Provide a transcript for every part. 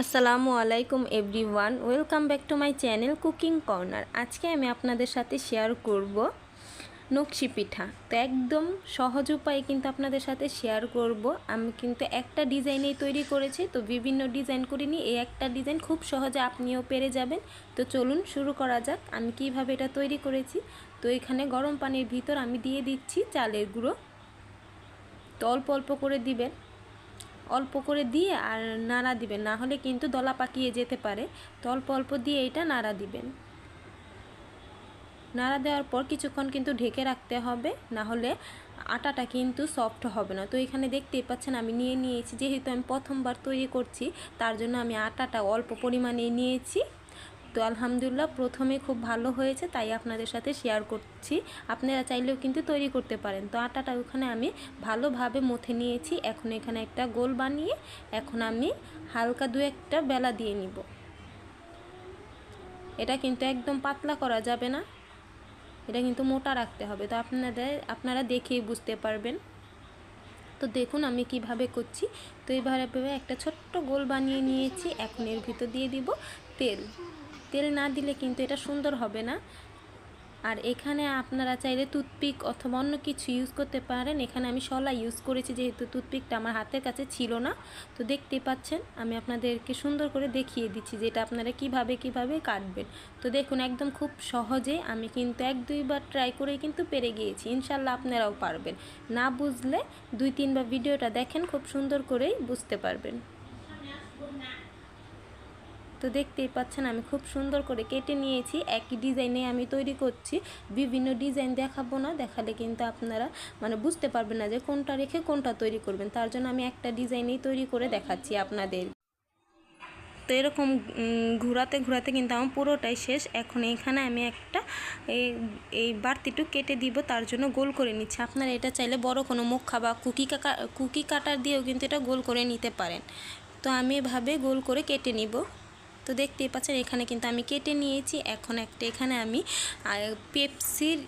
আসসালামু আলাইকুম everyone, welcome back to my channel cooking corner. আজকে আমি আপনাদের সাথে শেয়ার করব নকশি পিঠা। তো একদম সহজ উপায়ে কিন্তু আপনাদের সাথে শেয়ার করব। আমি কিন্তু একটা ডিজাইনেই তৈরি করেছি, তো বিভিন্ন ডিজাইন করিনি। এই একটা ডিজাইন খুব সহজে আপনিও পেরে যাবেন। তো চলুন শুরু করা যাক, আমি কীভাবে এটা তৈরি করেছি। তো এখানে গরম পানির ভিতর আমি দিয়ে দিচ্ছি চালের গুঁড়ো। তো অল্প অল্প করে দিবেন। অল্প করে দিয়ে আর নাড়া দিবেন। না হলে কিন্তু দলা পাকিয়ে যেতে পারে। তো অল্প অল্প দিয়ে এটা নাড়া দিবেন। নাড়া দেওয়ার পর কিছুক্ষণ কিন্তু ঢেকে রাখতে হবে। না হলে আটাটা কিন্তু সফট হবে না। তো এখানে দেখতেই পাচ্ছেন আমি নিয়ে নিয়েছি। যেহেতু আমি প্রথমবার তৈরি করছি, তার জন্য আমি আটাটা অল্প পরিমাণে নিয়েছি। তো আলহামদুলিল্লাহ প্রথমে খুব ভালো হয়েছে, তাই আপনাদের সাথে শেয়ার করছি। আপনারা চাইলেও কিন্তু তৈরি করতে পারেন। তো আটাটা ওখানে আমি ভালোভাবে মথে নিয়েছি। এখন এখানে একটা গোল বানিয়ে এখন আমি হালকা দু একটা বেলা দিয়ে নিব। এটা কিন্তু একদম পাতলা করা যাবে না। এটা কিন্তু মোটা রাখতে হবে। তো আপনাদের, আপনারা দেখেই বুঝতে পারবেন। তো দেখুন আমি কীভাবে করছি। তো এইভাবে একটা ছোট্ট গোল বানিয়ে নিয়েছি। এখন এর ভিতর দিয়ে দিব তেল। তেল না দিলে কিন্তু এটা সুন্দর হবে না। আর এখানে আপনারা চাইলে টুথপিক অথবা অন্য কিছু ইউজ করতে পারেন। এখানে আমি শলা ইউজ করেছি, যেহেতু টুথপিকটা আমার হাতের কাছে ছিল না। তো দেখতেই পাচ্ছেন, আমি আপনাদেরকে সুন্দর করে দেখিয়ে দিচ্ছি যে এটা আপনারা কীভাবে কীভাবে কাটবেন। তো দেখুন, একদম খুব সহজে আমি কিন্তু এক, দুইবার ট্রাই করে কিন্তু পেরে গিয়েছি। ইনশাল্লাহ আপনারাও পারবেন। না বুঝলে দুই, তিনবার ভিডিওটা দেখেন, খুব সুন্দর করেই বুঝতে পারবেন। তো দেখতেই পাচ্ছেন, আমি খুব সুন্দর করে কেটে নিয়েছি। একই ডিজাইনে আমি তৈরি করছি। বিভিন্ন ডিজাইন দেখাবো না, দেখালে কিন্তু আপনারা মানে বুঝতে পারবেন না যে কোনটা রেখে কোনটা তৈরি করবেন। তার জন্য আমি একটা ডিজাইনেই তৈরি করে দেখাচ্ছি আপনাদের। তো এরকম ঘোরাতে ঘোরাতে কিন্তু আমার পুরোটাই শেষ। এখন এখানে আমি একটা এই এই বাড়তিটু কেটে দিব, তার জন্য গোল করে নিচ্ছি। আপনারা এটা চাইলে বড় কোনো মুখা বা কুকি কাকা, কুকি কাটার দিয়েও কিন্তু এটা গোল করে নিতে পারেন। তো আমি এভাবে গোল করে কেটে নিব। তো দেখতেই পাচ্ছেন, এখানে কিন্তু আমি কেটে নিয়েছি। এখন একটা এখানে আমি পেপসির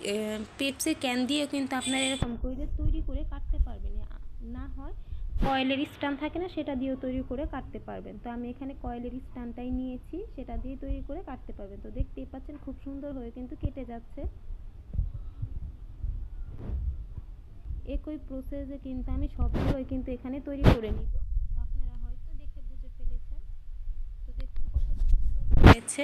পেপসির ক্যান দিয়েও কিন্তু আপনারা এরকম করে তৈরি করে কাটতে পারবেন। না হয় কয়েলের স্ট্যান্ড থাকে না, সেটা দিয়েও তৈরি করে কাটতে পারবেন। তো আমি এখানে কয়েলের স্ট্যান্ডটাই নিয়েছি, সেটা দিয়ে তৈরি করে কাটতে পারবেন। তো দেখতেই পাচ্ছেন, খুব সুন্দর হয়ে কিন্তু কেটে যাচ্ছে। একই প্রসেসে কিন্তু আমি সবগুলোই কিন্তু এখানে তৈরি করে নিব। হয়েছে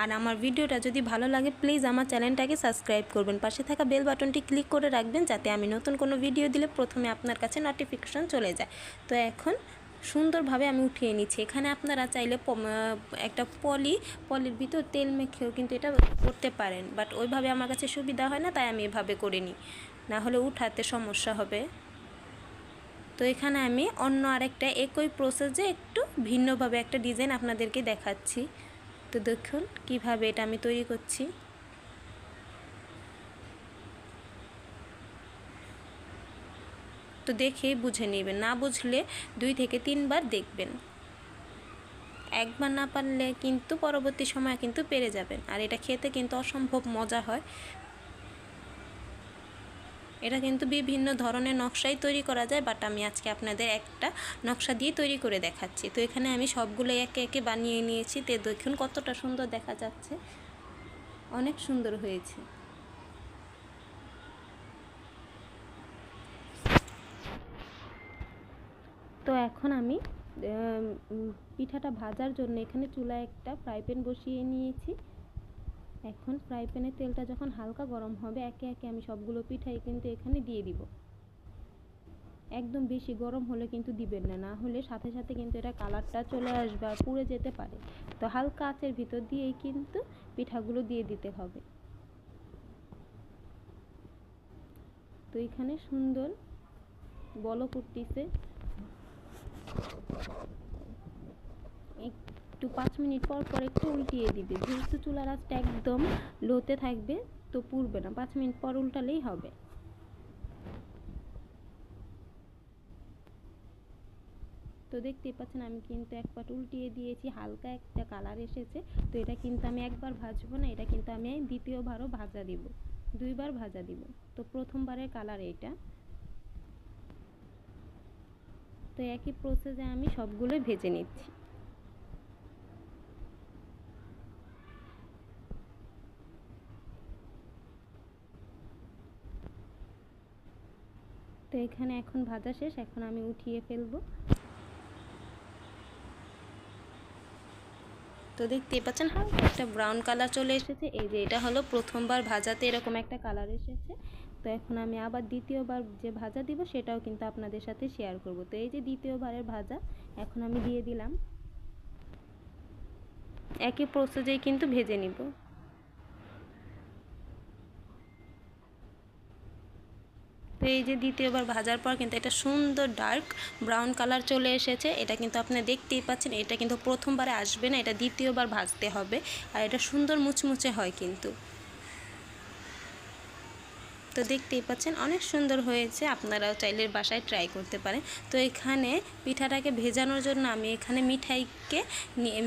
আর আমার ভিডিওটা যদি ভালো লাগে প্লিজ আমার চ্যানেলটাকে সাবস্ক্রাইব করবেন। পাশে থাকা বেল বাটনটি ক্লিক করে রাখবেন, যাতে আমি নতুন কোনো ভিডিও দিলে প্রথমে আপনার কাছে নোটিফিকেশন চলে যায়। তো এখন সুন্দরভাবে আমি উঠিয়ে নিচ্ছি। এখানে আপনারা চাইলে একটা পলি, পলির ভিতর তেল মেখেও কিন্তু এটা করতে পারেন। বাট ওইভাবে আমার কাছে সুবিধা হয় না, তাই আমি এভাবে করে নিই। না হলে উঠাতে সমস্যা হবে। তো এখানে আমি অন্য আরেকটা একই প্রসেসে একটু ভিন্নভাবে একটা ডিজাইন আপনাদেরকে দেখাচ্ছি। তো দেখুন, কীভাবে এটা আমি তৈরি করছি। তো দেখে বুঝে নেবেন, না বুঝলে দুই থেকে তিনবার দেখবেন। একবার না পারলে কিন্তু পরবর্তী সময় কিন্তু পেরে যাবেন, আর এটা খেতে কিন্তু অসম্ভব মজা হয়। এটা কিন্তু বিভিন্ন ধরনের নকশাই তৈরি করা যায় বাট আমি আজকে আপনাদের একটা নকশা দিয়ে তৈরি করে দেখাচ্ছি। তো এখানে আমি সবগুলো একে একে বানিয়ে নিয়েছি। তে দেখুন কতটা সুন্দর দেখা যাচ্ছে। অনেক সুন্দর হয়েছে। তো এখন আমি পিঠাটা ভাজার জন্য এখানে চুলায় একটা ফ্রাই প্যান বসিয়ে নিয়েছি। এখন ফ্রাই প্যানের তেলটা যখন হালকা গরম হবে, একে একে আমি সবগুলো পিঠাই কিন্তু এখানে দিয়ে দিব। একদম বেশি গরম হলে কিন্তু দিবেন না না হলে সাথে সাথে কিন্তু এটা কালারটা চলে আসবে আর পুড়ে যেতে পারে। তো হালকা আঁচের ভিতর দিয়েই কিন্তু পিঠাগুলো দিয়ে দিতে হবে। তো এখানে সুন্দর বলো করতেছে একটু পাঁচ মিনিট পর পর একটু উল্টিয়ে দিবে। যেহেতু চুলার আঁচটা একদম লোতে থাকবে, তো পুড়বে না। পাঁচ মিনিট পর উল্টালেই হবে। তো দেখতেই পাচ্ছেন, আমি কিন্তু এক পাট উল্টিয়ে দিয়েছি। হালকা একটা কালার এসেছে। তো এটা কিন্তু আমি একবার ভাজবো না, এটা কিন্তু আমি দ্বিতীয়বারও ভাজা দিব। দুইবার ভাজা দিব। তো প্রথমবারের কালার এইটা তো একই প্রসেসে আমি সবগুলো ভেজে নিচ্ছি। তো এখানে এখন ভাজা শেষ, এখন আমি উঠিয়ে ফেলব। তো দেখতে পাচ্ছেন হ্যাঁ একটা ব্রাউন কালার চলে এসেছে। এই যে এটা হলো প্রথমবার ভাজাতে এরকম একটা কালার এসেছে। তো এখন আমি আবার দ্বিতীয়বার যে ভাজা দিব, সেটাও কিন্তু আপনাদের সাথে শেয়ার করব। তো এই যে দ্বিতীয়বারের ভাজা, এখন আমি দিয়ে দিলাম। একই প্রসেসেই কিন্তু ভেজে নিব। তো এই যে দ্বিতীয়বার ভাজার পর কিন্তু এটা সুন্দর ডার্ক ব্রাউন কালার চলে এসেছে। এটা কিন্তু আপনি দেখতেই পাচ্ছেন, এটা কিন্তু প্রথমবারে আসবে না, এটা দ্বিতীয়বার ভাজতে হবে। আর এটা সুন্দর মুচমুচে হয় কিন্তু। তো দেখতেই পাচ্ছেন, অনেক সুন্দর হয়েছে। আপনারাও চাইলে বাসায় ট্রাই করতে পারেন। তো এখানে পিঠাটাকে ভেজানোর জন্য আমি এখানে মিঠাইকে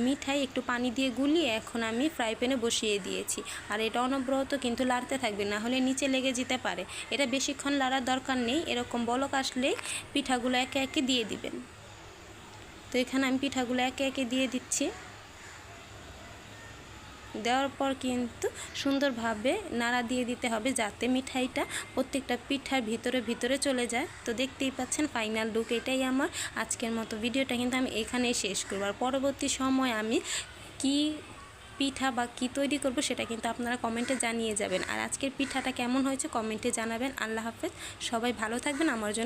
মিঠাই একটু পানি দিয়ে গুলিয়ে এখন আমি ফ্রাই প্যানে বসিয়ে দিয়েছি। আর এটা অনবরত কিন্তু লাড়তে থাকবে, না হলে নিচে লেগে যেতে পারে। এটা বেশিক্ষণ লাড়ার দরকার নেই, এরকম বলক আসলেই পিঠাগুলো একে একে দিয়ে দিবেন। তো এখানে আমি পিঠাগুলো একে একে দিয়ে দিচ্ছি। দেওয়ার পর কিন্তু সুন্দরভাবে নাড়া দিয়ে দিতে হবে যাতে মিঠাইটা প্রত্যেকটা পিঠার ভিতরে ভিতরে চলে যায়। তো দেখতেই পাচ্ছেন ফাইনাল লুক এটাই আমার। আজকের মতো ভিডিওটা কিন্তু আমি এখানেই শেষ করব। আর পরবর্তী সময় আমি কি পিঠা বা কী তৈরি করব সেটা কিন্তু আপনারা কমেন্টে জানিয়ে যাবেন। আর আজকের পিঠাটা কেমন হয়েছে কমেন্টে জানাবেন। আল্লাহ হাফেজ। সবাই ভালো থাকবেন। আমার জন্য